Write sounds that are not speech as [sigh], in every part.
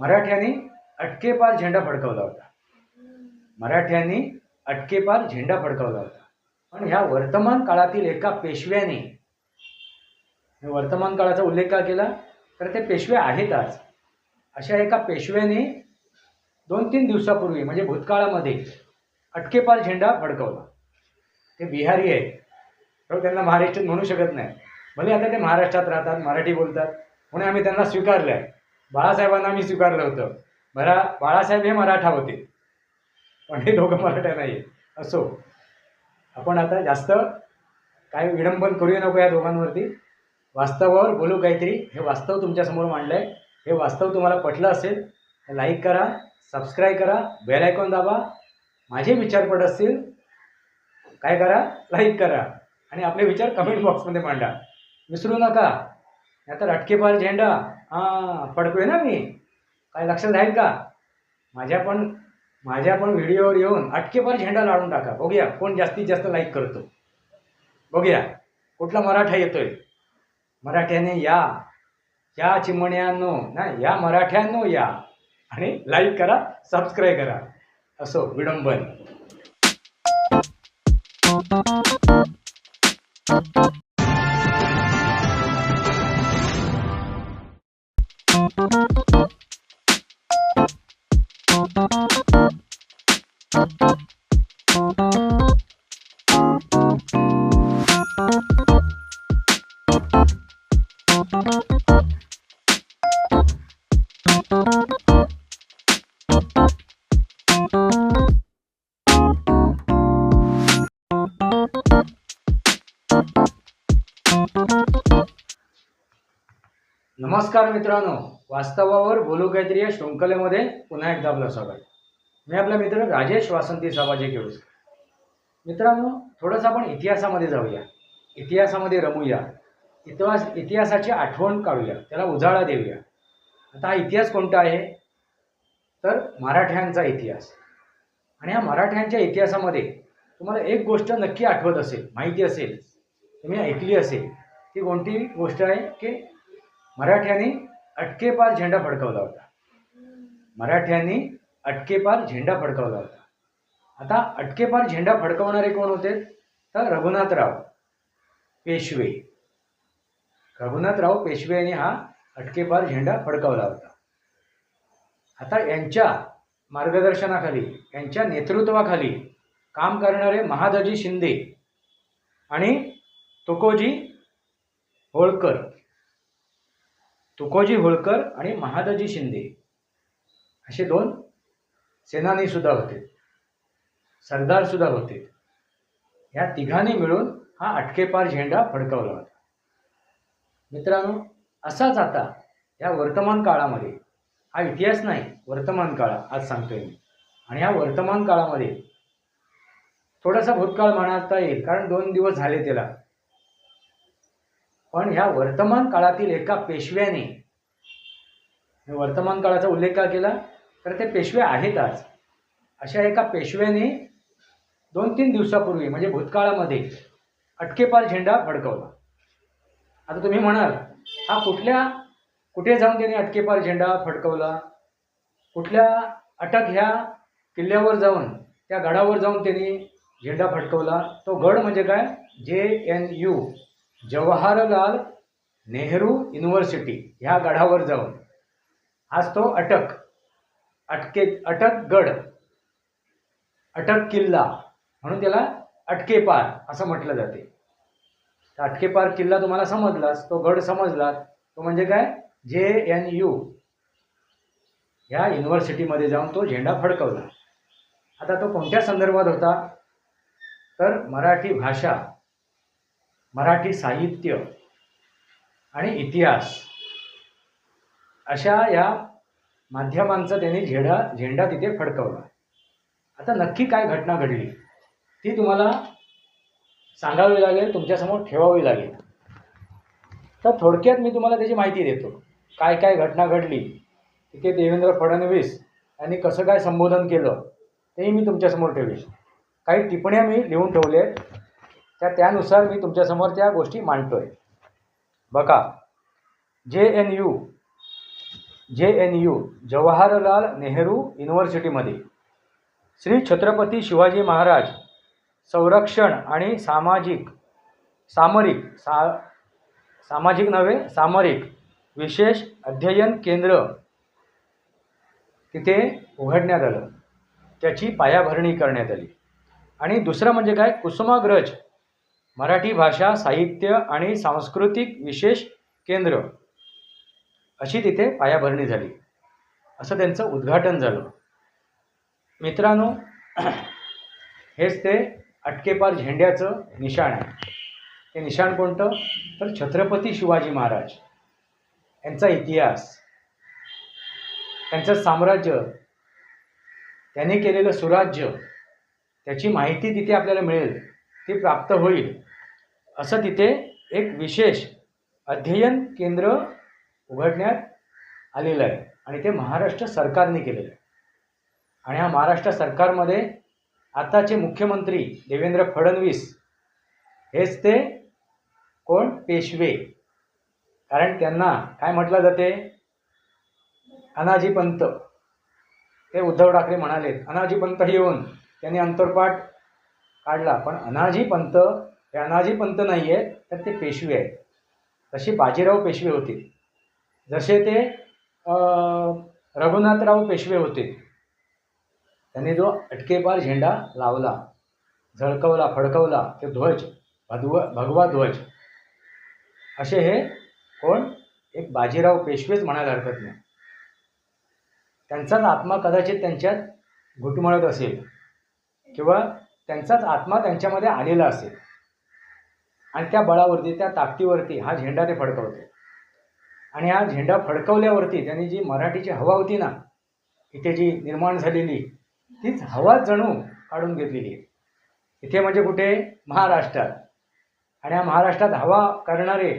मराठ्यांनी अटकेपार झेंडा फडकवला होता. मराठ्यांनी अटकेपार झेंडा फडकवला होता. पण ह्या वर्तमान काळातील एका पेशव्याने वर्तमान काळाचा उल्लेख का केला? तर ते पेशवे आहेत आज. अशा एका पेशव्याने दोन तीन दिवसापूर्वी म्हणजे भूतकाळामध्ये अटकेपार झेंडा फडकवला. ते बिहारी आहेत. तर त्यांना महाराष्ट्रात म्हणू शकत नाही. भले आता ते महाराष्ट्रात राहतात मराठी बोलतात म्हणून आम्ही त्यांना स्वीकारलं आहे बाळासाहेबांना मी स्वीकारलं होतं. बरा बाळासाहेब हे मराठा होते. पण हे दोघं मराठा नाही आहेत असो. आपण आता जास्त काय विडंबन करूया नको या दोघांवरती. वास्तवावर बोलू काहीतरी. हे वास्तव तुमच्यासमोर मांडलं आहे हे वास्तव तुम्हाला पटलं असेल तर लाईक करा सबस्क्राईब करा बेल आयकॉन दाबा. माझे विचार पडत असतील काय करा? लाईक करा. आणि आपले विचार कमेंट बॉक्समध्ये मांडा. विसरू नका. नाहीतर अटकेपार झेंडा. हां पडतोय ना मी. काय लक्षात राहील का? माझ्या पण माझ्या पण व्हिडिओवर येऊन अटकेपर झेंडा लावून टाका. बघूया कोण जास्तीत जास्त लाईक करतो. बघूया. कुठला मराठा येतोय? मराठ्याने या. या चिमण्यांनो ना या मराठ्यांनो या. आणि लाईक करा सबस्क्राईब करा. असो विडंबन. नमस्कार मित्रांनो वास्तवावर बोलू काहीतरी या शृंखलेमध्ये पुन्हा एकदा आपलं स्वागत. मी आपला मित्र राजेश वासंती साबाजी केळुसकर मित्रांनो थोडंसं आपण इतिहासामध्ये जाऊया. इतिहासामध्ये रमूया. इतिहास इतिहासाची आठवण काढूया. त्याला उजाळा देऊया. आता हा इतिहास कोणता आहे? तर मराठ्यांचा इतिहास. आणि या मराठ्यांच्या इतिहासामध्ये तुम्हाला एक गोष्ट नक्की आठवत असेल माहिती असेल तुम्ही ऐकली असेल ती कोणती गोष्ट आहे? की मराठ्यांनी अटकेपार झेंडा फडकवला होता. मराठ्यांनी अटकेपार झेंडा फडकवला होता. आता अटकेपार झेंडा फडकवणारे कोण होते? तर रघुनाथराव पेशवे. रघुनाथराव पेशवे यांनी हा अटकेपार झेंडा फडकवला होता. आता यांच्या मार्गदर्शनाखाली यांच्या नेतृत्वाखाली काम करणारे महादजी शिंदे आणि तुकोजी होळकर तुकोजी होळकर आणि महादजी शिंदे. असे दोन सेनानीसुद्धा होते. सरदारसुद्धा होते. या तिघांनी मिळून हा अटकेपार झेंडा फडकवला होता. मित्रांनो असाच आता या वर्तमान काळामध्ये हा इतिहास नाही वर्तमान काळ आज सांगतोय मी. आणि ह्या वर्तमान काळामध्ये थोडासा भूतकाळ म्हणता येईल कारण दोन दिवस झाले त्याला. पण ह्या वर्तमान काळातील एका पेशव्याने वर्तमान काळाचा उल्लेख का केला? तर ते पेशवे आहेत आज अशा एका पेशव्याने दोन तीन दिवसापूर्वी म्हणजे भूतकाळामध्ये अटकेपार झेंडा फडकवला. आता तुम्ही म्हणाल हा कुठल्या कुठे जाऊन त्याने अटकेपार झेंडा फडकवला? कुठल्या अटक ह्या किल्ल्यावर जाऊन त्या गडावर जाऊन त्यांनी झेंडा फडकवला? तो गड म्हणजे काय? J N U. Jawaharlal Nehru university ह्या गडावर जाऊन. आज तो अटक अटके अटक गड अटक किल्ला म्हणून त्याला अटकेपार असं म्हटलं जाते. तर अटकेपार किल्ला तुम्हाला समजलाच तो गड समजला. तो म्हणजे काय? J N you. ह्या युनिव्हर्सिटीमध्ये जाऊन तो झेंडा फडकवला. आता तो कोणत्या संदर्भात होता? तर मराठी भाषा मराठी साहित्य आणि इतिहास अशा या माध्यमांचा त्यांनी झेंडा झेंडा तिथे फडकवला. आता नक्की काय घटना घडली ती तुम्हाला सांगावी लागेल तुमच्यासमोर ठेवावी लागेल. तर थोडक्यात मी तुम्हाला त्याची माहिती देतो. काय काय घटना घडली तिथे देवेंद्र फडणवीस यांनी कसं काय संबोधन केलं तेही मी तुमच्यासमोर ठेवेल काही टिप्पण्या मी लिहून ठेवल्या आहेत. त्या त्यानुसार मी तुमच्यासमोर त्या गोष्टी मांडतो आहे बघा J N U J N U Jawaharlal Nehru युनिव्हर्सिटीमध्ये Shri Chhatrapati Shivaji Maharaj संरक्षण आणि सामाजिक सामरिक सा सामाजिक नव्हे सामरिक विशेष अध्ययन केंद्र तिथे उघडण्यात आलं. त्याची पायाभरणी करण्यात आली. आणि दुसरं म्हणजे काय? कुसुमाग्रज मराठी भाषा साहित्य आणि सांस्कृतिक विशेष केंद्र. अशी तिथे पायाभरणी झाली. असं त्यांचं उद्घाटन झालं. मित्रांनो [clears throat] हेच ते अटकेपार झेंड्याचं निशाण आहे. ते निशाण कोणतं? तर छत्रपती शिवाजी महाराज. यांचा इतिहास. त्यांचं साम्राज्य. त्यांनी केलेलं सुराज्य. त्याची माहिती तिथे आपल्याला मिळेल. ती प्राप्त होईल. असं तिथे एक विशेष अध्ययन केंद्र उघडण्यात आलेलं आहे. आणि ते महाराष्ट्र सरकारने केलेलं आहे. आणि ह्या महाराष्ट्र सरकारमध्ये आताचे मुख्यमंत्री देवेंद्र फडणवीस हेच ते कोण? पेशवे. कारण त्यांना काय म्हटलं जाते? अनाजी पंत. ते उद्धव ठाकरे म्हणाले अनाजी पंत येऊन त्यांनी अंतरपाठ काढला पण अनाजी पंत हे अनाजी पंत नाही आहेत तर ते पेशवे आहेत. तसे बाजीराव पेशवे होते. जसे ते रघुनाथराव पेशवे होते. त्यांनी जो अटकेपार झेंडा लावला झळकवला फडकवला ते ध्वज भगवा भगवा ध्वज. असे हे कोण? एक बाजीराव पेशवेच म्हणायला हरकत नाही. त्यांचाच आत्मा कदाचित त्यांच्यात घुटमळत असेल किंवा त्यांचाच आत्मा त्यांच्यामध्ये आलेला असेल. आणि त्या बळावरती त्या ताकदीवरती हा झेंडा ते फडकवते. आणि हा झेंडा फडकवल्यावरती त्यांनी जी मराठीची हवा होती ना इथे जी निर्माण झालेली तीच हवा जणू काढून घेतलेली आहे. इथे म्हणजे कुठे? महाराष्ट्रात. आणि या महाराष्ट्रात हवा करणारे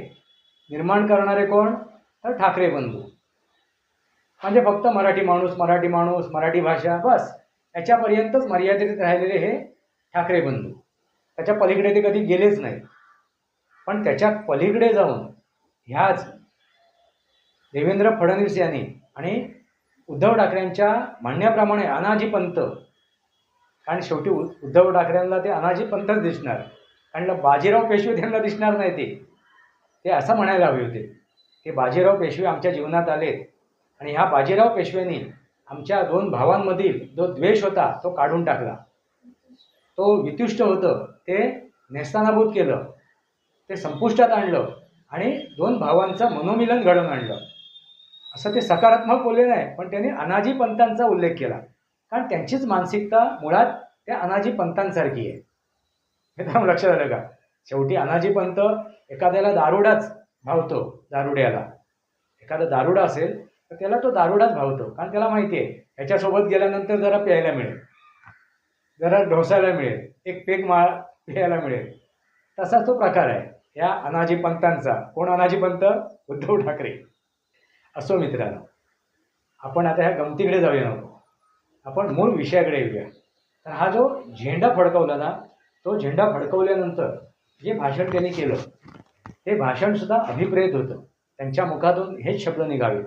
निर्माण करणारे कोण? तर ठाकरे बंधू. म्हणजे फक्त मराठी माणूस मराठी माणूस मराठी भाषा बस. याच्यापर्यंतच मर्यादित राहिलेले हे ठाकरे बंधू. त्याच्या पलीकडे ते कधी गेलेच नाही पण त्याच्या पलीकडे जाऊन ह्याच देवेंद्र फडणवीस यांनी आणि उद्धव ठाकरेंच्या म्हणण्याप्रमाणे अनाजी पंत कारण शेवटी उ- उद्धव ठाकरेंना ते अनाजी पंतच दिसणार. कारण बाजीराव पेशवे त्यांना दिसणार नाही ते. ते असं म्हणायला हवे होते. की बाजीराव पेशवे आमच्या जीवनात आलेत आणि ह्या बाजीराव पेशव्यांनी आमच्या दोन भावांमधील जो द्वेष होता तो काढून टाकला. तो वितुष्ट होतं. ते नेस्तानाभूत केलं. ते संपुष्टात आणलं आणि दोन भावांचं मनोमिलन घडवून आणलं. असं ते सकारात्मक बोलले नाही पण त्यांनी अनाजी पंतांचा उल्लेख केला. कारण त्यांचीच मानसिकता मुळात त्या अनाजी पंतांसारखी आहे. हे तर लक्षात आलं का? शेवटी अनाजी पंत एखाद्याला दारुडाच भावतो दारुड्याला. एखादा दारुडा असेल तर त्याला तो दारुडाच भावतो कारण त्याला माहिती आहे ह्याच्यासोबत गेल्यानंतर जरा प्यायला मिळेल. जरा ढोसायला मिळेल एक पेक माळ प्यायला मिळेल. तसाच तो प्रकार आहे. ह्या अनाजी पंतांचा. कोण अनाजी पंत? उद्धव ठाकरे. असो मित्रांनो आपण आता ह्या गमतीकडे जाऊया नको. आपण मूळ विषयाकडे येऊया. तर हा जो झेंडा फडकवला ना तो झेंडा फडकवल्यानंतर जे भाषण त्यांनी केलं ते भाषणसुद्धा अभिप्रेत होतं. त्यांच्या मुखातून हेच शब्द निघावे.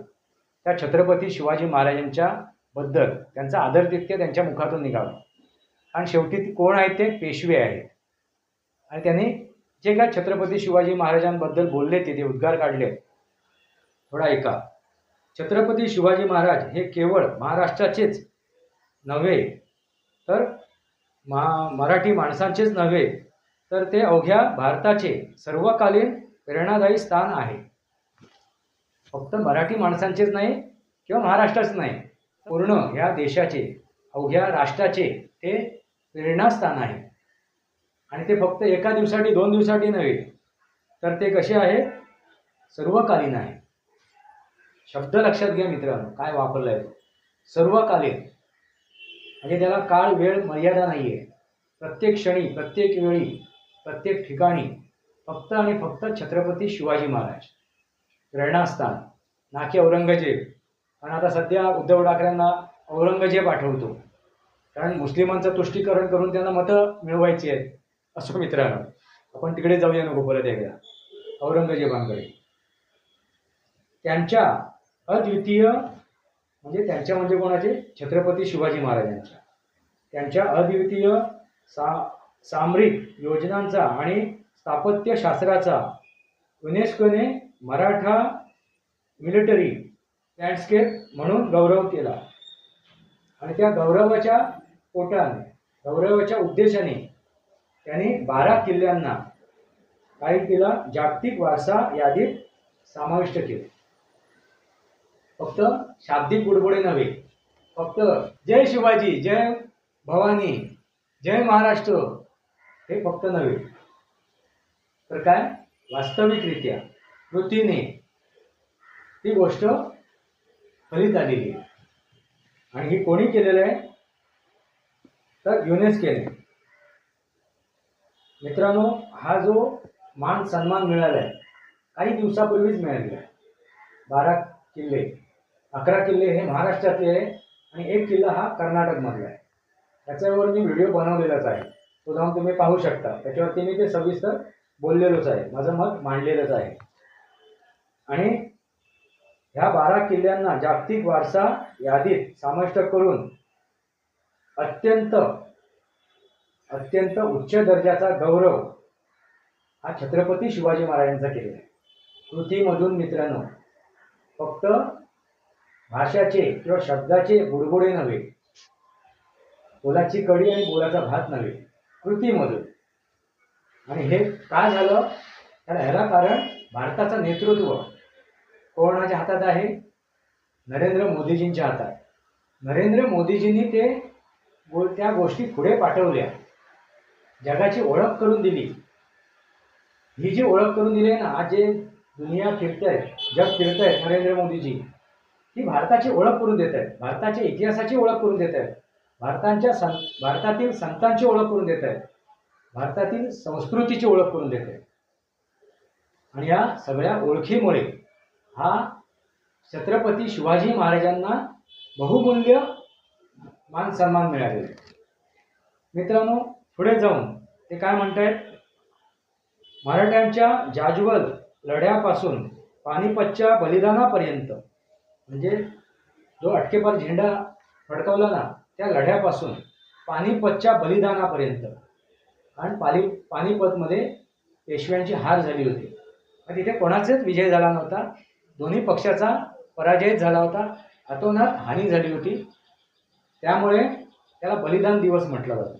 त्या छत्रपती शिवाजी महाराजांच्या बद्दल त्यांचा आदरतित्य त्यांच्या मुखातून निघावं. आणि शेवटी ती कोण आहेत ते? पेशवे आहेत. आणि त्यांनी जे काय छत्रपती शिवाजी महाराजांबद्दल बोलले ते ते उद्गार काढले. थोडा ऐका. छत्रपती शिवाजी महाराज हे केवळ महाराष्ट्राचेच नव्हे तर मा मराठी माणसांचेच नव्हे तर ते अवघ्या भारताचे सर्वकालीन प्रेरणादायी स्थान आहे. फक्त मराठी माणसांचेच नाही किंवा महाराष्ट्राच नाही पूर्ण ह्या देशाचे अवघ्या राष्ट्राचे ते प्रेरणास्थान आहे. आणि ते फक्त एका दिवसासाठी दोन दिवसासाठी नव्हे तर ते कसे आहे? सर्वकालीन आहे. शब्द लक्षात घ्या मित्रांनो काय वापरलं आहे सर्वकालीन. म्हणजे त्याला काळ वेळ मर्यादा नाही आहे प्रत्येक क्षणी प्रत्येक वेळी प्रत्येक ठिकाणी फक्त आणि फक्त छत्रपती शिवाजी महाराज. प्रेरणास्थान ना की औरंगजेब. कारण आता सध्या उद्धव ठाकरेंना औरंगजेब आठवतो. कारण मुस्लिमांचं तुष्टीकरण करून त्यांना मतं मिळवायची आहेत. असो मित्रांनो आपण तिकडे जाऊया नको परत एकदा. औरंगजेबांकडे त्यांच्या अद्वितीय म्हणजे त्यांच्या म्हणजे कोणाचे? छत्रपती शिवाजी महाराजांच्या. त्यांच्या अद्वितीय सा सामरिक योजनांचा आणि स्थापत्यशास्त्राचा युनेस्कोने मराठा मिलिटरी लँडस्केप म्हणून गौरव केला. आणि त्या गौरवाच्या पोटाने गौरवाच्या उद्देशाने त्यांनी बारा किल्ल्यांना काही केलं? जागतिक वारसा यादीत समाविष्ट केले. फक्त शाब्दिक बुडबुडे नव्हे फक्त जय शिवाजी जय भवानी जय महाराष्ट्र हे फक्त नव्हे. तर काय? वास्तविकरित्या कृतीने ती गोष्ट फलित आलेली आहे. आणि ही कोणी केलेलं आहे? तर युनेस्केने. मित्रांनो हा जो मान सन्मान मिळाला आहे काही दिवसापूर्वीच मिळालेला आहे. बारा किल्ले अकरा किल्ले हे महाराष्ट्रातले आहे आणि एक किल्ला हा कर्नाटकमधला आहे. त्याच्यावर मी व्हिडिओ बनवलेलाच आहे. तो जाऊन तुम्ही पाहू शकता. त्याच्यावरती मी ते सविस्तर बोललेलोच आहे. माझं मत मांडलेलंच आहे. आणि ह्या बारा किल्ल्यांना जागतिक वारसा यादीत समाविष्ट करून अत्यंत अत्यंत उच्च दर्जाचा गौरव हा छत्रपती शिवाजी महाराजांचा केलेला आहे. कृतीमधून मित्रांनो फक्त भाषाचे किंवा शब्दाचे बुडबुडे नव्हे बोलाची कडी आणि बोलाचा भात नव्हे कृतीमधून. आणि हे का झालं? तर ह्याला कारण भारताचं नेतृत्व कोणाच्या हातात आहे? नरेंद्र मोदीजींच्या हातात. नरेंद्र मोदीजींनी ते त्या गोष्टी पुढे पाठवल्या. जगाची ओळख करून दिली. ही जी ओळख करून दिली आहे ना आज जे दुनिया फिरत आहे जग फिरत आहे नरेंद्र मोदीजी ही भारताची ओळख करून देत आहेत. भारताच्या इतिहासाची ओळख करून देत आहेत. भारतांच्या सं भारतातील संतांची ओळख करून देत आहेत. भारतातील संस्कृतीची ओळख करून देत आहेत. आणि या सगळ्या ओळखीमुळे हा छत्रपती शिवाजी महाराजांना बहुमूल्य मान सन्मान मिळालेला आहे. मित्रांनो पुढे जाऊन ते काय म्हणतायत? मराठ्यांच्या जाज्वल लढ्यापासून पानिपतच्या बलिदानापर्यंत म्हणजे जो अटकेपार झेंडा फडकवला ना त्या लढ्यापासून पानिपतच्या बलिदानापर्यंत. आणि पाली पानिपतमध्ये पेशव्यांची हार झाली होती. आणि तिथे कोणाचाच विजय झाला नव्हता. दोन्ही पक्षाचा पराजयच झाला होता. अतोनात हानी झाली होती. त्यामुळे त्याला बलिदान दिवस म्हटलं जातं.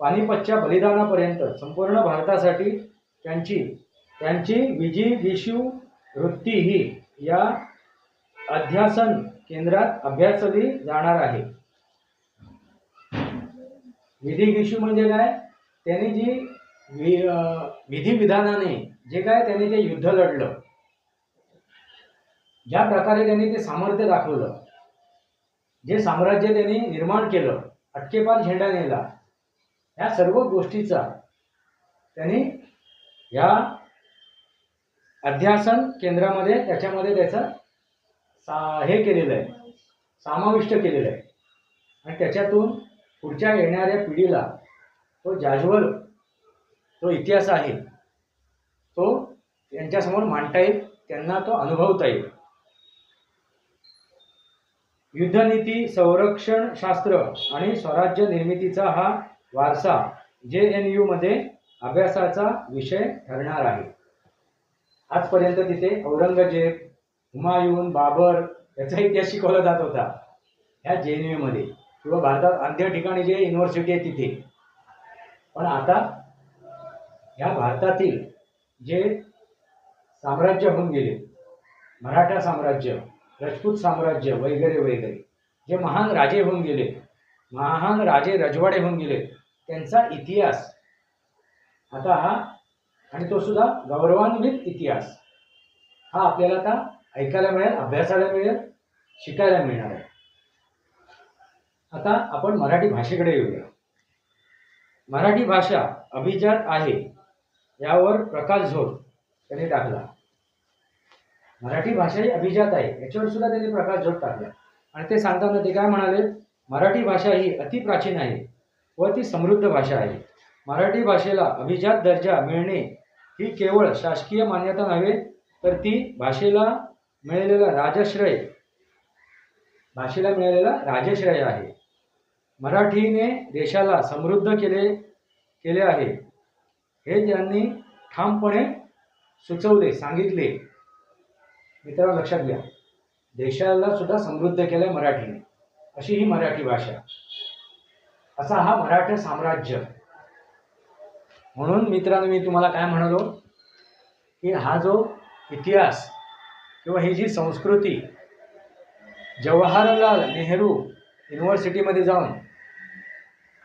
पानिपतच्या बलिदानापर्यंत संपूर्ण भारतासाठी त्यांची त्यांची विजिगीषू वृत्ती ही या अध्यासन केंद्रात अभ्यासली जाणार आहे. विधिगिषू म्हणजे काय? त्यांनी जी वि विधिविधानाने जे काय त्यांनी ते युद्ध लढलं ज्या प्रकारे त्यांनी ते सामर्थ्य दाखवलं जे साम्राज्य त्यांनी निर्माण केलं अटकेपार झेंडा नेला ह्या सर्व गोष्टीचा त्यांनी या अध्यासन केंद्रामध्ये त्याच्यामध्ये त्याचं सा हे केलेलं आहे. समाविष्ट केलेलं आहे. आणि त्याच्यातून पुढच्या येणाऱ्या पिढीला तो जाज्वल जो इतिहास आहे. तो त्यांच्यासमोर मांडता येईल त्यांना तो अनुभवता येईल. युद्धनीती संरक्षण शास्त्र आणि स्वराज्य निर्मितीचा हा वारसा जे एन यूमध्ये अभ्यासाचा विषय ठरणार आहे. आजपर्यंत तिथे औरंगजेब हुमायून बाबर याचा इतिहास शिकवला जात होता. ह्या जे एन यूमध्ये किंवा भारतात अन्य ठिकाणी जे युनिव्हर्सिटी आहे तिथे. पण आता ह्या भारतातील जे साम्राज्य होऊन गेले मराठा साम्राज्य राजपूत साम्राज्य वगैरे वगैरे जे महान राजे होऊन गेले महान राजे रजवाडे होऊन गेले त्यांचा इतिहास. आता हा आणि तो सुद्धा गौरवान्वित इतिहास. हा आपल्याला आता ऐकायला मिळेल अभ्यासाला मिळेल शिकायला मिळणार आहे. आता आपण मराठी भाषेकडे येऊया. मराठी भाषा अभिजात आहे यावर प्रकाश झोत त्यांनी टाकला. मराठी भाषा ही अभिजात आहे याच्यावर सुद्धा त्यांनी प्रकाश झोत टाकला. आणि ते सांगताना ते काय म्हणाले? मराठी भाषा ही अतिप्राचीन आहे. व ती समृद्ध भाषा आहे. मराठी भाषेला अभिजात दर्जा मिळणे ही केवळ शासकीय मान्यता नव्हे तर ती भाषेला मिळालेला राजश्रय भाषेला मिळालेला राजश्रय आहे. मराठीने देशाला समृद्ध केले केले आहे. हे त्यांनी ठामपणे सुचवले सांगितले. मित्रांनो लक्षात घ्या. देशाला सुद्धा समृद्ध केलं मराठीने. अशी ही मराठी भाषा. असा हा मराठा साम्राज्य. म्हणून मित्रांनो मी तुम्हाला काय म्हणालो? की हा जो इतिहास किंवा ही जी संस्कृती जवाहरलाल नेहरू युनिव्हर्सिटीमध्ये जाऊन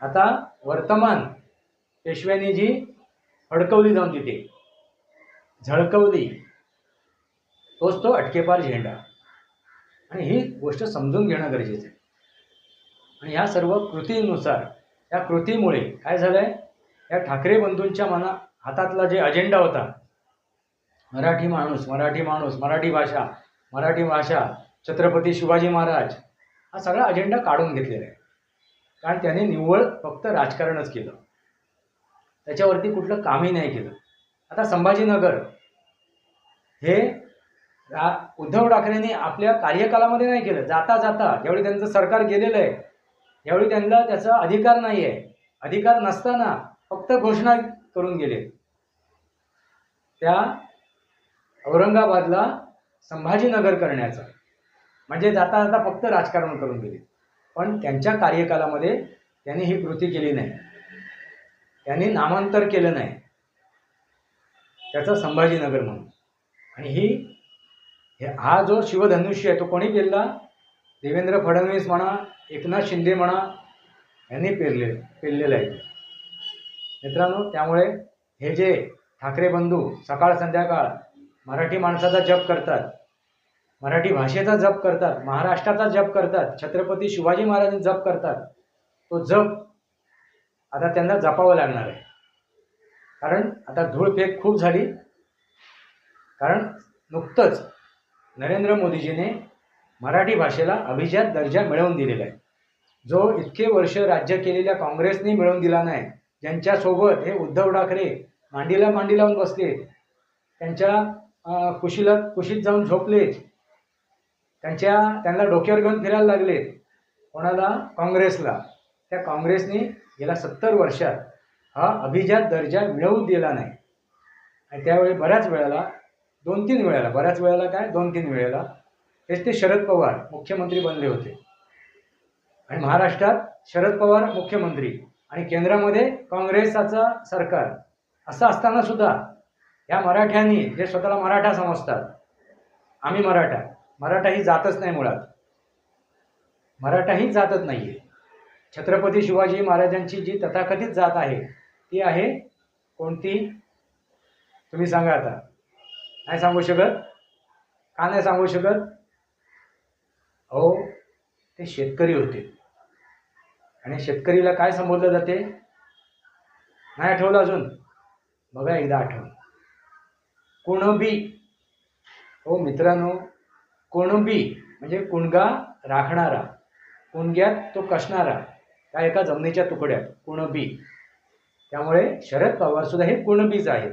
आता वर्तमान पेशव्यांनी जी अडकवली जाऊन तिथे झळकवली तोच तो अटकेपार झेंडा. आणि ही गोष्ट समजून घेणं गरजेचं आहे. आणि ह्या सर्व कृतीनुसार या कृतीमुळे काय झालं आहे या ठाकरे बंधूंच्या मना हातातला जे अजेंडा होता मराठी माणूस मराठी माणूस मराठी भाषा मराठी भाषा छत्रपती शिवाजी महाराज हा सगळा अजेंडा काढून घेतलेला आहे. कारण त्याने निव्वळ फक्त राजकारणच केलं. त्याच्यावरती कुठलं कामही नाही केलं. आता संभाजीनगर हे उद्धव ठाकरेंनी आपल्या कार्यकालामध्ये नाही केलं. जाता जाता ज्यावेळी त्यांचं सरकार गेलेलं आहे यावेळी त्यांना त्याचा अधिकार नाही आहे अधिकार नसताना फक्त घोषणा करून गेले. त्या औरंगाबादला संभाजीनगर करण्याचा. म्हणजे जाता जाता फक्त राजकारण करून गेले. पण त्यांच्या कार्यकालामध्ये त्यांनी ही कृती केली नाही. त्यांनी नामांतर केलं नाही. त्याचं संभाजीनगर म्हणून. आणि ही हा जो शिवधनुष्य आहे तो कोणी केला देवेंद्र फडणवीस म्हणा एकनाथ शिंदे म्हणा यांनी पेरले पेरलेलं आहे. मित्रांनो त्यामुळे हे जे ठाकरे बंधू सकाळ संध्याकाळ मराठी माणसाचा जप करतात मराठी भाषेचा जप करतात महाराष्ट्राचा जप करतात छत्रपती शिवाजी महाराजांचा जप करतात तो जप आता त्यांना जपावं लागणार आहे. कारण आता धूळफेक खूप झाली. कारण नुकतंच नरेंद्र मोदीजीने मराठी भाषेला अभिजात दर्जा मिळवून दिलेला आहे. जो इतके वर्ष राज्य केलेल्या काँग्रेसने मिळवून दिला नाही ज्यांच्यासोबत हे उद्धव ठाकरे मांडीला मांडी लावून बसले त्यांच्या कुशीला कुशीत जाऊन झोपले त्यांच्या त्यांना डोक्यावर घेऊन फिरायला लागले कोणाला? काँग्रेसला. त्या काँग्रेसने गेल्या सत्तर वर्षात हा अभिजात दर्जा मिळवून दिला नाही. आणि त्यावेळी बऱ्याच वेळेला दोन तीन वेळेला बऱ्याच वेळेला काय? दोन तीन वेळेला हेच ते शरद पवार मुख्यमंत्री बनले होते. आणि महाराष्ट्रात शरद पवार मुख्यमंत्री आणि केंद्रामध्ये काँग्रेसाचा सरकार असं असताना सुद्धा या मराठ्यांनी जे स्वतःला मराठा समजतात आम्ही मराठा मराठा ही जातच नाही मुळात. मराठा ही जातच नाही आहे छत्रपती शिवाजी महाराजांची जी तथाकथित जात आहे ती आहे कोणती? तुम्ही सांगा आता. नाही सांगू शकत? का नाही सांगू शकत? अहो ते शेतकरी होते. आणि शेतकरीला काय संबोधलं जाते? नाही आठवलं अजून? बघा एकदा आठवण कुणबी. हो मित्रांनो कुणबी म्हणजे कुणगा राखणारा. कुणग्यात तो कसणारा. त्या एका जमिनीच्या तुकड्यात कुणबी. त्यामुळे शरद पवारसुद्धा हे कुणबीच आहेत.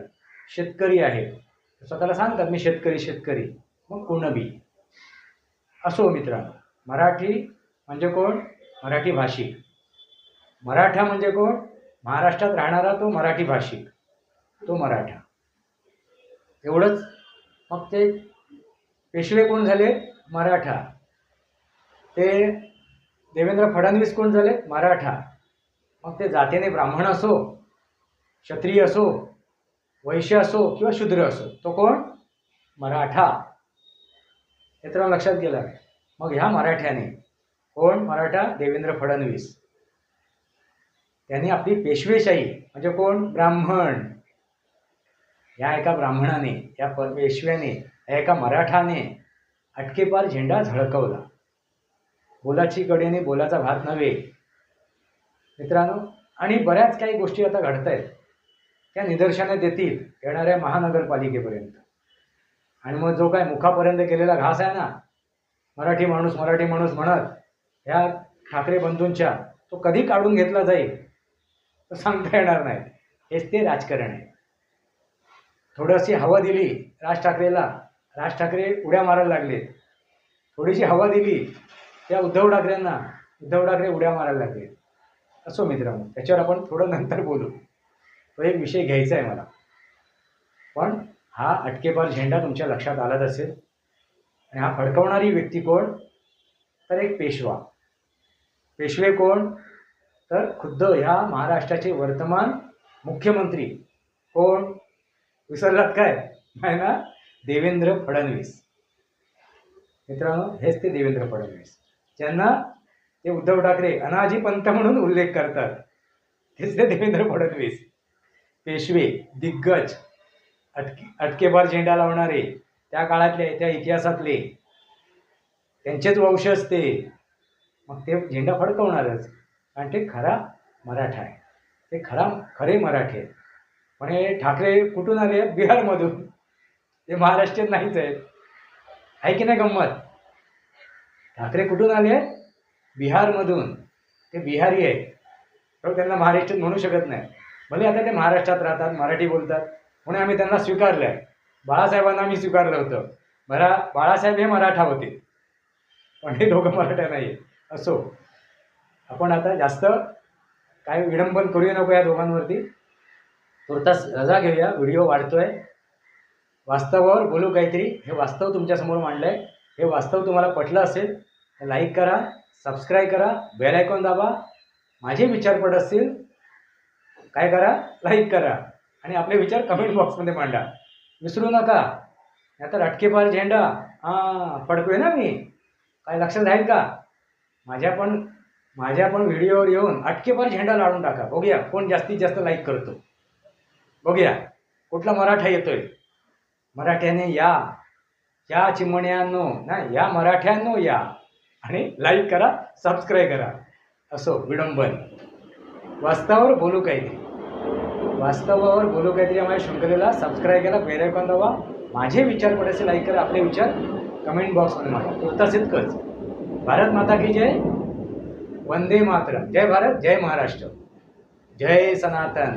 शेतकरी आहेत. स्वतःला सांगतात मी शेतकरी शेतकरी. मग कुणबी. असो मित्रांनो मराठी म्हणजे कोण? मराठी भाषिक. मराठा म्हणजे कोण? महाराष्ट्रात राहणारा तो मराठी भाषिक. तो मराठा. एवढंच. मग ते पेशवे कोण झाले? मराठा. ते देवेंद्र फडणवीस कोण झाले? मराठा. मग ते जातीने ब्राह्मण असो क्षत्रिय असो वैश्य असो किंवा शूद्र असो तो कोण? मराठा. हे तर लक्षात गेलं. मग ह्या मराठ्याने कोण? मराठा देवेंद्र फडणवीस. त्यांनी आपली पेशवेशाही म्हणजे कोण? ब्राह्मण. या एका ब्राह्मणाने या पेशव्याने या एका मराठाने अटकेपार झेंडा झळकवला. बोलाची कडेने बोलाचा भात नव्हे. मित्रांनो आणि बऱ्याच काही गोष्टी आता घडत आहेत त्या निदर्शनात देतील येणाऱ्या महानगरपालिकेपर्यंत. आणि मग जो काय मुखापर्यंत केलेला घास आहे ना मराठी माणूस मराठी माणूस म्हणत ह्या ठाकरे बंधूंच्या तो कधी काढून घेतला जाईल? तो सांगता येणार नाही. हेच ते राजकारण आहे. थोडीशी हवा दिली राज ठाकरेला राज ठाकरे उड्या मारायला लागले. थोडीशी हवा दिली त्या उद्धव ठाकरेंना उद्धव ठाकरे उड्या मारायला लागले. असो मित्रांनो त्याच्यावर आपण थोडं नंतर बोलू. तो एक विषय घ्यायचा आहे मला. पण हा अटकेपार झेंडा तुमच्या लक्षात आलाच असेल. आणि हा फडकवणारी व्यक्ती कोण? तर एक पेशवा. पेशवे कोण? तर खुद्द ह्या महाराष्ट्राचे वर्तमान मुख्यमंत्री. कोण? विसरलात काय? नाही ना? देवेंद्र फडणवीस. मित्रांनो हेच ते देवेंद्र फडणवीस. ज्यांना ते उद्धव ठाकरे अनाजी पंत म्हणून उल्लेख करतात. तेच ते देवेंद्र फडणवीस. पेशवे दिग्गज. अटके अटकेबार झेंडा लावणारे त्या काळातले त्या इतिहासातले त्यांचेच वंश असते. मग ते झेंडा फडकवणारच. कारण ते खरा मराठा आहे. ते खरा खरे मराठी आहेत. पण हे ठाकरे कुठून आले? आहेत बिहारमधून. ते महाराष्ट्रात नाहीच आहेत. आहे की नाही गंमत? ठाकरे कुठून आले? आहेत बिहारमधून. ते बिहारी आहेत. तर त्यांना महाराष्ट्रात म्हणू शकत नाही. भले आता ते महाराष्ट्रात राहतात मराठी बोलतात. म्हणून आम्ही त्यांना स्वीकारलं आहे बाळासाहेबांना आम्ही स्वीकारलं होतं. बरा बाळासाहेब हे मराठा होते. पण हे दोघं मराठा नाही असो. आपण आता जास्त काय विडंबन करूया नको या दोघांवरती. तुर्तास रजा घेऊया. व्हिडिओ वाढतो आहे वास्तवावर बोलू काहीतरी. हे वास्तव तुमच्यासमोर मांडलं आहे हे वास्तव तुम्हाला पटलं असेल तर लाईक करा सबस्क्राईब करा बेल आयकॉन दाबा. माझे विचार असतील काय करा? लाईक करा. आणि आपले विचार कमेंट बॉक्समध्ये मांडा. विसरू नका. नाहीतर अटकेपार झेंडा. हां फडकूय ना मी. काय लक्षात राहील का? माझ्या पण माझ्या पण व्हिडिओवर येऊन अटकेपार झेंडा लावून टाका. बघूया कोण जास्तीत जास्त लाईक करतो. बघूया कुठला मराठा येतोय? मराठ्याने या. या चिमण्यांनो ना या मराठ्यांनो या. आणि लाईक करा सबस्क्राईब करा. असो विडंबन. वास्तवावर बोलू काही नाही. वास्तवावर बोलू काहीतरी आम्हाला शृंखलेला सबस्क्राईब करा बेल दवा माझे विचार पडायचे लाईक करा आपले विचार कमेंट बॉक्समध्ये मांडा. तुर्तास इतकंच भारत माता की जय. वंदे मातरम. जय भारत जय महाराष्ट्र. जय सनातन.